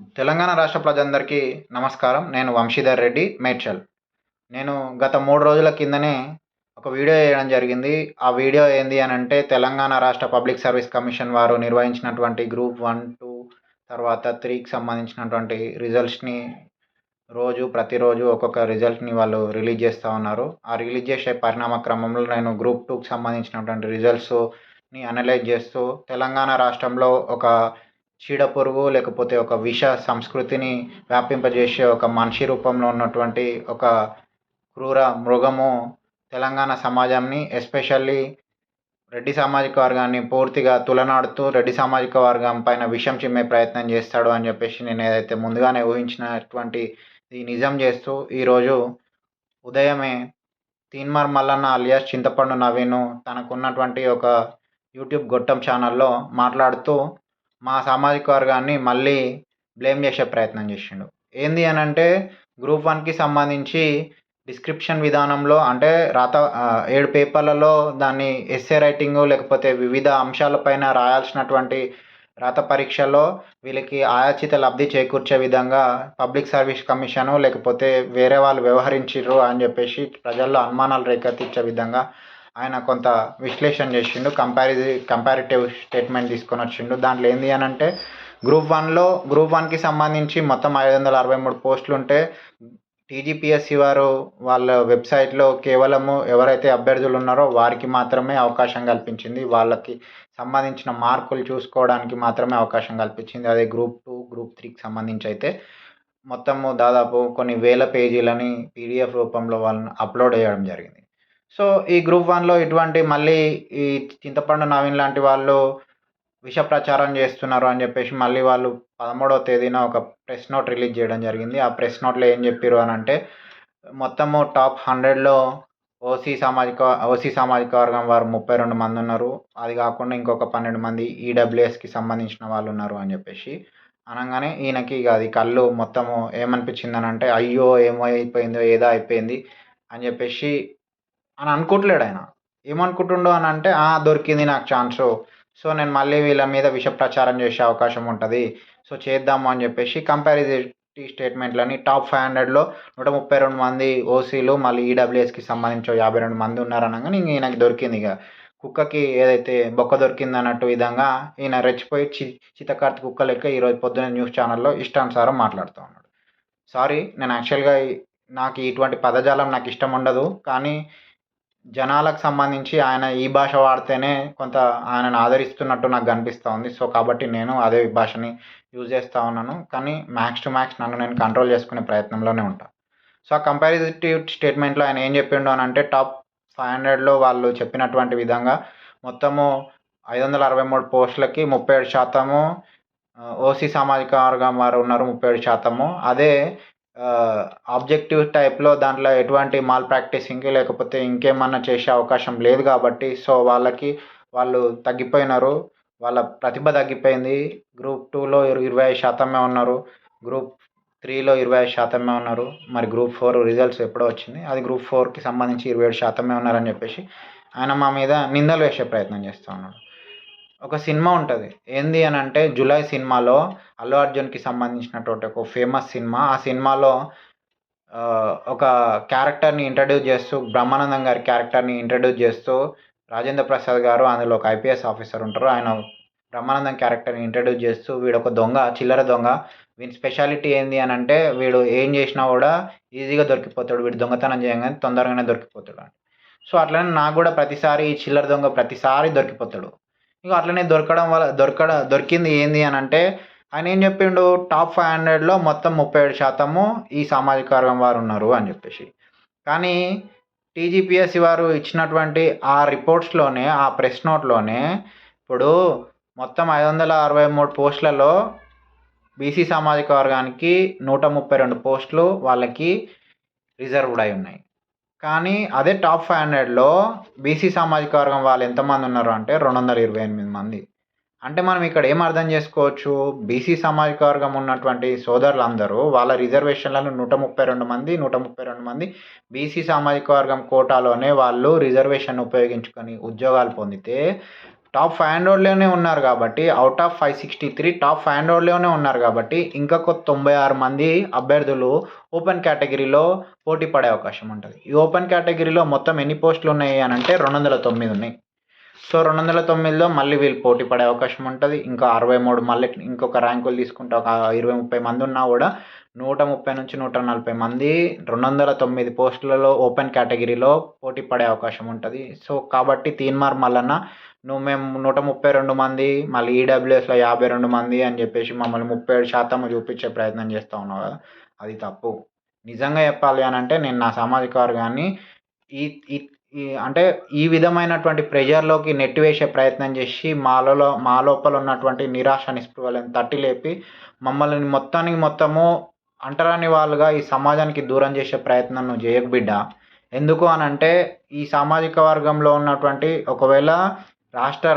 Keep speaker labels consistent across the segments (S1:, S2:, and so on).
S1: తెలంగాణ రాష్ట్ర ప్రజలందరికీ నమస్కారం. నేను వంశీధర్ రెడ్డి మేడ్చల్. నేను గత మూడు రోజుల కిందనే ఒక వీడియో వేయడం జరిగింది. ఆ వీడియో ఏంది అని అంటే తెలంగాణ రాష్ట్ర పబ్లిక్ సర్వీస్ కమిషన్ వారు నిర్వహించినటువంటి గ్రూప్ వన్ టూ తర్వాత త్రీకి సంబంధించినటువంటి రిజల్ట్స్ని రోజు ప్రతిరోజు ఒక్కొక్క రిజల్ట్ని వాళ్ళు రిలీజ్ చేస్తూ ఉన్నారు. ఆ రిలీజ్ చేసే పరిణామ క్రమంలో నేను గ్రూప్ టూకి సంబంధించినటువంటి రిజల్ట్స్ని అనలైజ్ చేస్తూ తెలంగాణ రాష్ట్రంలో ఒక చీడపురుగు లేకపోతే ఒక విష సంస్కృతిని వ్యాపింపజేసే ఒక మనిషి రూపంలో ఉన్నటువంటి ఒక క్రూర మృగము తెలంగాణ సమాజాన్ని ఎస్పెషల్లీ రెడ్డి సామాజిక వర్గాన్ని పూర్తిగా తులనాడుతూ రెడ్డి సామాజిక వర్గం పైన విషం చిమ్మే ప్రయత్నం చేస్తాడు అని చెప్పేసి నేను ఏదైతే ముందుగానే ఊహించినటువంటి ఈ నిజం చేస్తూ ఈరోజు ఉదయమే తీన్మార్ మల్లన్న అలియాస్ చింతపండు నవీను తనకున్నటువంటి ఒక యూట్యూబ్ గొట్టం ఛానల్లో మాట్లాడుతూ మా సామాజిక వర్గాన్ని మళ్ళీ బ్లేమ్ చేసే ప్రయత్నం చేసిండు. ఏంది అని అంటే గ్రూప్ వన్కి సంబంధించి డిస్క్రిప్షన్ విధానంలో అంటే రాత ఏడు పేపర్లలో దాన్ని ఎస్ఏ రైటింగు లేకపోతే వివిధ అంశాలపైన రాయాల్సినటువంటి రాత పరీక్షలో వీళ్ళకి ఆయాచిత లబ్ధి చేకూర్చే విధంగా పబ్లిక్ సర్వీస్ కమిషను లేకపోతే వేరే వాళ్ళు వ్యవహరించిర్రు అని చెప్పేసి ప్రజల్లో అనుమానాలు రేకెత్తించే విధంగా ఆయన కొంత విశ్లేషణ చేసిండు కంపారిజి కంపారిటివ్ స్టేట్మెంట్ తీసుకొని వచ్చిండు. దాంట్లో ఏంది అని అంటే గ్రూప్ వన్లో గ్రూప్ వన్కి సంబంధించి మొత్తం ఐదు వందల అరవై మూడు పోస్టులు ఉంటే టీజీపీఎస్సీ వారు వాళ్ళ వెబ్సైట్లో కేవలము ఎవరైతే అభ్యర్థులు ఉన్నారో వారికి మాత్రమే అవకాశం కల్పించింది. వాళ్ళకి సంబంధించిన మార్కులు చూసుకోవడానికి మాత్రమే అవకాశం కల్పించింది. అదే గ్రూప్ టూ గ్రూప్ త్రీకి సంబంధించి అయితే మొత్తము దాదాపు కొన్ని వేల పేజీలని పీడిఎఫ్ రూపంలో వాళ్ళని అప్లోడ్ చేయడం జరిగింది. సో ఈ గ్రూప్ వన్లో ఇటువంటి మళ్ళీ ఈ చింతపండు నవీన్ లాంటి వాళ్ళు విష ప్రచారం చేస్తున్నారు అని చెప్పేసి మళ్ళీ వాళ్ళు పదమూడవ తేదీన ఒక ప్రెస్ నోట్ రిలీజ్ చేయడం జరిగింది. ఆ ప్రెస్ నోట్లో ఏం చెప్పారు అని అంటే మొత్తము టాప్ హండ్రెడ్లో ఓసీ సామాజిక ఓసీ సామాజిక వర్గం వారు ముప్పై రెండు మంది ఉన్నారు. అది కాకుండా ఇంకొక పన్నెండు మంది ఈడబ్ల్యూఎస్కి సంబంధించిన వాళ్ళు ఉన్నారు అని చెప్పేసి అనగానే ఈయనకి ఇక అది కళ్ళు మొత్తము ఏమనిపించింది అని అంటే అయ్యో ఏమో అయిపోయిందో ఏదో అయిపోయింది అని చెప్పేసి అని అనుకుంటలేడు ఆయన. ఏమనుకుంటుండో అని అంటే దొరికింది నాకు ఛాన్సు సో నేను మళ్ళీ వీళ్ళ మీద విష ప్రచారం చేసే అవకాశం ఉంటుంది. సో చేద్దాము అని చెప్పేసి కంపారిజిటీ స్టేట్మెంట్లని టాప్ ఫైవ్ హండ్రెడ్లో నూట ముప్పై రెండు మంది ఓసీలు మళ్ళీ ఈడబ్ల్యూఎస్కి సంబంధించి యాభై రెండు మంది ఉన్నారనగానే ఇంక ఈయనకి దొరికింది ఇక. కుక్కకి ఏదైతే బొక్క దొరికింది అన్నట్టు విధంగా ఈయన రెచ్చిపోయి చి చితకార్తి కుక్క లెక్క ఈరోజు పొద్దున్న న్యూస్ ఛానల్లో ఇష్టానుసారం మాట్లాడుతూ ఉన్నాడు. సారీ నేను యాక్చువల్గా నాకు ఇటువంటి పదజాలం నాకు ఇష్టం ఉండదు. కానీ జనాలకు సంబంధించి ఆయన ఈ భాష వాడితేనే కొంత ఆయనను ఆదరిస్తున్నట్టు నాకు అనిపిస్తూ ఉంది సో కాబట్టి నేను అదే భాషని యూజ్ చేస్తూ ఉన్నాను. కానీ మ్యాక్స్ టు మ్యాక్స్ నన్ను నేను కంట్రోల్ చేసుకునే ప్రయత్నంలోనే ఉంటాను సో ఆ కంపారిటివ్ స్టేట్మెంట్లో ఆయన ఏం చెప్పిండు అని అంటే టాప్ ఫైవ్ హండ్రెడ్లో వాళ్ళు చెప్పినటువంటి విధంగా మొత్తము ఐదు వందల అరవై మూడు పోస్టులకి ముప్పై ఏడు శాతము ఓసీ సామాజిక వర్గం వారు ఉన్నారు ముప్పై ఏడు శాతము. అదే ఆబ్జెక్టివ్ టైప్లో దాంట్లో ఎటువంటి మాల్ ప్రాక్టీసింగ్ లేకపోతే ఇంకేమన్నా చేసే అవకాశం లేదు కాబట్టి సో వాళ్ళకి వాళ్ళు తగ్గిపోయినారు. వాళ్ళ ప్రతిభ తగ్గిపోయింది. గ్రూప్ టూలో ఇరవై ఐదు శాతమే ఉన్నారు. గ్రూప్ త్రీలో ఇరవై ఐదు శాతమే ఉన్నారు. మరి గ్రూప్ ఫోర్ రిజల్ట్స్ ఎప్పుడో వచ్చింది. అది గ్రూప్ ఫోర్కి సంబంధించి ఇరవై ఏడు శాతమే ఉన్నారని చెప్పేసి ఆయన మా మీద నిందలు వేసే ప్రయత్నం చేస్తూ ఉన్నాడు. ఒక సినిమా ఉంటుంది. ఏంది అని అంటే జులై సినిమాలో అల్లు అర్జున్కి సంబంధించినటువంటి ఒక ఫేమస్ సినిమా. ఆ సినిమాలో ఒక క్యారెక్టర్ని ఇంట్రడ్యూస్ చేస్తూ బ్రహ్మానందం గారి క్యారెక్టర్ని ఇంట్రడ్యూస్ చేస్తూ రాజేంద్ర ప్రసాద్ గారు అందులో ఒక ఐపీఎస్ ఆఫీసర్ ఉంటారు. ఆయన బ్రహ్మానందం క్యారెక్టర్ని ఇంట్రడ్యూస్ చేస్తూ వీడు ఒక దొంగ చిల్లర దొంగ. వీని స్పెషాలిటీ ఏంది అని అంటే వీడు ఏం చేసినా కూడా ఈజీగా దొరికిపోతాడు. వీడు దొంగతనం చేయగానే తొందరగానే దొరికిపోతాడు అని. సో అట్లనే నాకు కూడా ప్రతిసారి చిల్లర దొంగ ప్రతిసారి దొరికిపోతాడు. ఇక అట్లనే దొరకడం వల్ల దొరకడ దొరికింది ఏంది అని అంటే ఆయన ఏం చెప్పిండు? టాప్ ఫైవ్ హండ్రెడ్లో మొత్తం ముప్పై ఏడు శాతము ఈ సామాజిక వర్గం వారు ఉన్నారు అని చెప్పేసి. కానీ టీజీపీఎస్సీ వారు ఇచ్చినటువంటి ఆ రిపోర్ట్స్లోనే ఆ ప్రెస్ నోట్లోనే ఇప్పుడు మొత్తం ఐదు వందల అరవై మూడు పోస్టులలో బీసీ సామాజిక వర్గానికి నూట ముప్పై రెండు పోస్టులు వాళ్ళకి రిజర్వ్డ్ అయి ఉన్నాయి. కానీ అదే టాప్ ఫైవ్ హండ్రెడ్లో బీసీ సామాజిక వర్గం వాళ్ళు ఎంతమంది ఉన్నారు అంటే రెండు వందల ఇరవై ఎనిమిది మంది. అంటే మనం ఇక్కడ ఏం అర్థం చేసుకోవచ్చు? బీసీ సామాజిక వర్గం ఉన్నటువంటి సోదరులందరూ వాళ్ళ రిజర్వేషన్లను నూట ముప్పై రెండు మంది నూట ముప్పై రెండు మంది బీసీ సామాజిక వర్గం కోటాలోనే వాళ్ళు రిజర్వేషన్ ఉపయోగించుకొని ఉద్యోగాలు పొందితే టాప్ ఫైవ్ హండ్రెడ్లోనే ఉన్నారు కాబట్టి out of five sixty three top five హండ్రెడ్లోనే ఉన్నారు కాబట్టి ఇంకా కొత్త తొంభై ఆరు మంది అభ్యర్థులు ఓపెన్ కేటగిరీలో పోటీ పడే అవకాశం ఉంటుంది. ఈ ఓపెన్ కేటగిరీలో మొత్తం ఎన్ని పోస్టులు ఉన్నాయి అని అంటే రెండు వందల తొమ్మిది ఉన్నాయి. సో రెండు వందల తొమ్మిదిలో మళ్ళీ వీళ్ళు పోటీ పడే అవకాశం ఉంటుంది. ఇంకా అరవై మూడు మళ్ళీ ఇంకొక ర్యాంకులు తీసుకుంటే ఒక ఇరవై ముప్పై మంది ఉన్నా కూడా నూట ముప్పై నుంచి నూట నలభై మంది రెండు వందల తొమ్మిది పోస్టులలో ఓపెన్ కేటగిరీలో పోటీ పడే అవకాశం ఉంటుంది. సో కాబట్టి తీన్మార్ మల్లన్న నువ్వు మేము నూట ముప్పై రెండు మంది మళ్ళీ ఈడబ్ల్యూఎస్లో యాభై రెండు మంది అని చెప్పేసి మమ్మల్ని ముప్పై ఏడు శాతం చూపించే ప్రయత్నం చేస్తూ ఉన్నావు కదా. అది తప్పు. నిజంగా చెప్పాలి అని అంటే నేను నా సామాజిక వర్గాన్ని ఈ ఈ అంటే ఈ విధమైనటువంటి ప్రెషర్లోకి నెట్టివేసే ప్రయత్నం చేసి మాలో మా లోపల ఉన్నటువంటి నిరాశ నిస్పృహలను తట్టి లేపి మమ్మల్ని మొత్తానికి మొత్తము అంటరాని వాళ్ళుగా ఈ సమాజానికి దూరం చేసే ప్రయత్నం నువ్వు చేయకు బిడ్డ. ఎందుకు అని అంటే ఈ సామాజిక వర్గంలో ఉన్నటువంటి ఒకవేళ రాష్ట్ర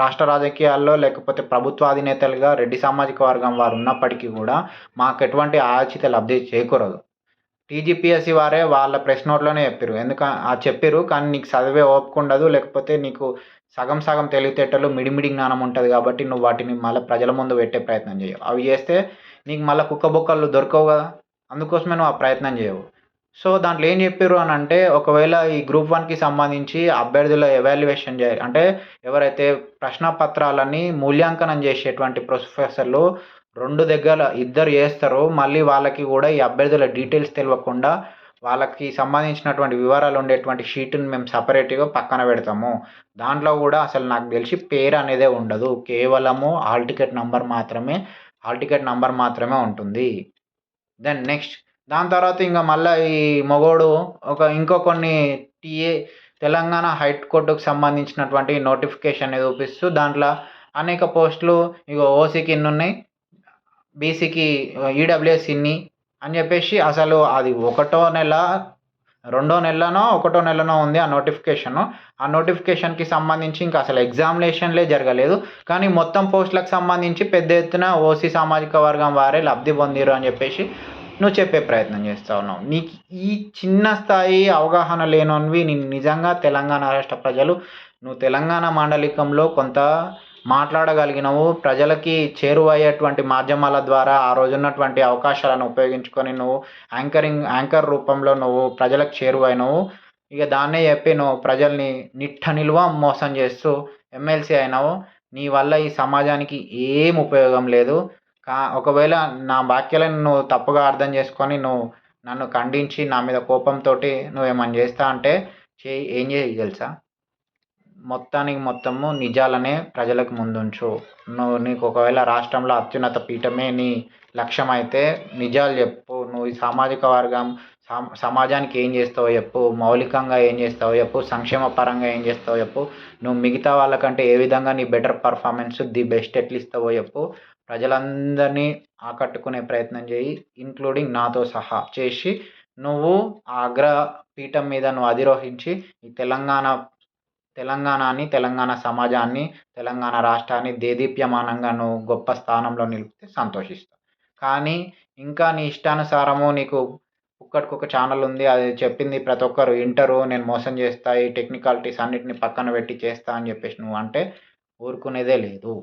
S1: రాష్ట్ర రాజకీయాల్లో లేకపోతే ప్రభుత్వ అధినేతలుగా రెడ్డి సామాజిక వర్గం వారు ఉన్నప్పటికీ కూడా మాకు ఎటువంటి ఆచిత లబ్ధి చేకూరదు. టీజీపీఎస్సీ వారే వాళ్ళ ప్రెస్ నోట్లోనే చెప్పారు ఎందుక చెప్పారు కానీ నీకు చదివే ఓపిక ఉండదు లేకపోతే నీకు సగం సగం తెలివితేటలు మిడిమిడి జ్ఞానం ఉంటుంది కాబట్టి నువ్వు వాటిని మళ్ళీ ప్రజల ముందు పెట్టే ప్రయత్నం చేయవు. అవి చేస్తే నీకు మళ్ళీ కుక్క బొక్కలు దొరకవు కదా. అందుకోసమే నువ్వు ఆ ప్రయత్నం చేయవు. సో దాంట్లో ఏం చెప్పారు అని అంటే ఒకవేళ ఈ గ్రూప్ వన్కి సంబంధించి అభ్యర్థుల ఎవాల్యుయేషన్ చేయాలి అంటే ఎవరైతే ప్రశ్న పత్రాలని మూల్యాంకనం చేసేటువంటి ప్రొఫెసర్లు రెండు దగ్గర ఇద్దరు చేస్తారు. మళ్ళీ వాళ్ళకి కూడా ఈ అభ్యర్థుల డీటెయిల్స్ తెలియకుండా వాళ్ళకి సంబంధించినటువంటి వివరాలు ఉండేటువంటి షీట్ని మేము సపరేట్గా పక్కన పెడతాము. దాంట్లో కూడా అసలు నాకు తెలిసి పేరు అనేదే ఉండదు. కేవలము హాల్ టికెట్ నెంబర్ మాత్రమే హాల్ టికెట్ నెంబర్ మాత్రమే ఉంటుంది. దెన్ నెక్స్ట్ దాని తర్వాత ఇంకా మళ్ళీ ఈ మగోడు ఒక ఇంకో కొన్ని టీఏ తెలంగాణ హైకోర్టుకు సంబంధించినటువంటి నోటిఫికేషన్ చూపిస్తూ దాంట్లో అనేక పోస్టులు ఇగో ఓసీకి ఇన్ని ఉన్నాయి బీసీకి ఈడబ్ల్యూఎస్ ఇన్ని అని చెప్పేసి అసలు అది ఒకటో నెల రెండో నెలనో ఒకటో నెలనో ఉంది ఆ నోటిఫికేషన్. ఆ నోటిఫికేషన్కి సంబంధించి ఇంకా అసలు ఎగ్జామినేషన్లే జరగలేదు. కానీ మొత్తం పోస్టులకు సంబంధించి పెద్ద ఎత్తున ఓసీ సామాజిక వర్గం వారే లబ్ధి పొందిరు అని చెప్పేసి నువ్వు చెప్పే ప్రయత్నం చేస్తూ ఉన్నావు. నీకు ఈ చిన్న స్థాయి అవగాహన లేనోనివి నేను నిజంగా తెలంగాణ రాష్ట్ర ప్రజలు నువ్వు తెలంగాణ మాండలికంలో కొంత మాట్లాడగలిగినవు. ప్రజలకి చేరువయ్యేటువంటి మాధ్యమాల ద్వారా ఆ రోజున్నటువంటి అవకాశాలను ఉపయోగించుకొని నువ్వు యాంకరింగ్ యాంకర్ రూపంలో నువ్వు ప్రజలకు చేరువైనవు. ఇక దాన్నే చెప్పి నువ్వు ప్రజల్ని నిట్ట నిల్వ మోసం చేస్తూ ఎమ్మెల్సీ అయినావు. నీ వల్ల ఈ సమాజానికి ఏం ఉపయోగం లేదు. కా ఒకవేళ నా వాక్యాలను నువ్వు తప్పుగా అర్థం చేసుకొని నువ్వు నన్ను ఖండించి నా మీద కోపంతో నువ్వు ఏమైనా చేస్తా అంటే చేయి ఏం చేయి తెలుసా? మొత్తానికి మొత్తము నిజాలనే ప్రజలకు ముందుంచు. నువ్వు నీకు ఒకవేళ రాష్ట్రంలో అత్యున్నత పీఠమే నీ లక్ష్యం అయితే నిజాలు చెప్పు. నువ్వు ఈ సామాజిక వర్గం సమాజానికి ఏం చేస్తావో చెప్పు మౌలికంగా ఏం చేస్తావో చెప్పు సంక్షేమ పరంగా ఏం చేస్తావో చెప్పు నువ్వు మిగతా వాళ్ళకంటే ఏ విధంగా నీ బెటర్ పర్ఫార్మెన్స్ ది బెస్ట్ ఎట్లా ఇస్తావో చెప్పు ప్రజలందరినీ ఆకట్టుకునే ప్రయత్నం చేయి ఇంక్లూడింగ్ నాతో సహా చేసి నువ్వు ఆ అగ్ర పీఠం మీద నువ్వు అధిరోహించి ఈ తెలంగాణ తెలంగాణని తెలంగాణ సమాజాన్ని తెలంగాణ రాష్ట్రాన్ని దేదీప్యమానంగా నువ్వు గొప్ప స్థానంలో నిలిపితే సంతోషిస్తావు. కానీ ఇంకా నీ ఇష్టానుసారము నీకు ఒక్కటికొక ఛానల్ ఉంది. అది చెప్పింది ప్రతి ఒక్కరు. ఇంటరు నేను మోసం చేస్తా ఈ టెక్నికాలిటీస్ అన్నిటిని పక్కన పెట్టి చేస్తా అని చెప్పేసి నువ్వు అంటే ఊరుకునేదే లేదు.